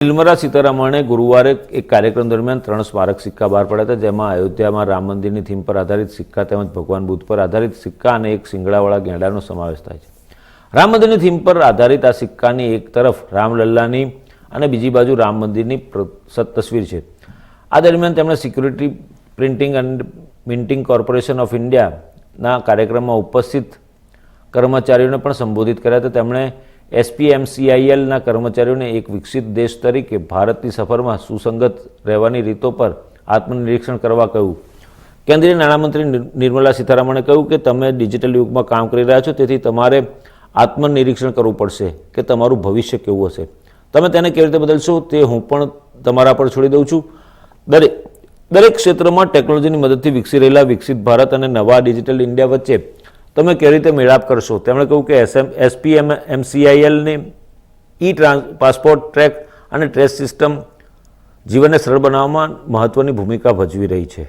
નિર્મલા સીતારામણે ગુરુવારે એક કાર્યક્રમ દરમિયાન ત્રણ સ્મારક સિક્કા બહાર પડ્યા હતા, જેમાં અયોધ્યામાં રામ મંદિરની થીમ પર આધારિત સિક્કા તેમજ ભગવાન બુદ્ધ પર આધારિત સિક્કા અને એક શિંગડાવાળા ગેંડાનો સમાવેશ થાય છે. રામ મંદિરની થીમ પર આધારિત આ સિક્કાની એક તરફ રામલલ્લાની અને બીજી બાજુ રામ મંદિરની તસવીર છે. આ દરમિયાન તેમણે security printing and minting corporation of ઇન્ડિયાના કાર્યક્રમમાં ઉપસ્થિત કર્મચારીઓને પણ સંબોધિત કર્યા હતા. તેમણે એસપીએમસીઆઈએલના કર્મચારીઓને એક વિકસિત દેશ તરીકે ભારતની સફરમાં સુસંગત રહેવાની રીતો પર આત્મનિરીક્ષણ કરવા કહ્યું. કેન્દ્રીય નાણામંત્રી નિર્મલા સીતારામણે કહ્યું કે તમે ડિજિટલ યુગમાં કામ કરી રહ્યા છો, તેથી તમારે આત્મનિરીક્ષણ કરવું પડશે કે તમારું ભવિષ્ય કેવું હશે. તમે તેને કેવી રીતે બદલશો તે હું પણ તમારા પર છોડી દઉં છું. દરેક દરેક ક્ષેત્રમાં ટેકનોલોજીની મદદથી વિકસી રહેલા વિકસિત ભારત અને નવા ડિજિટલ ઇન્ડિયા વચ્ચે તમે કેવી રીતે મેળાપ કરશો? તેમણે કહ્યું કે એસએમ, એસપીએમ એમસીઆઈએલની ઈ ટ્રાન્સ, પાસપોર્ટ ટ્રેક અને ટ્રેસ સિસ્ટમ જીવનને સરળ બનાવવામાં મહત્ત્વની ભૂમિકા ભજવી રહી છે.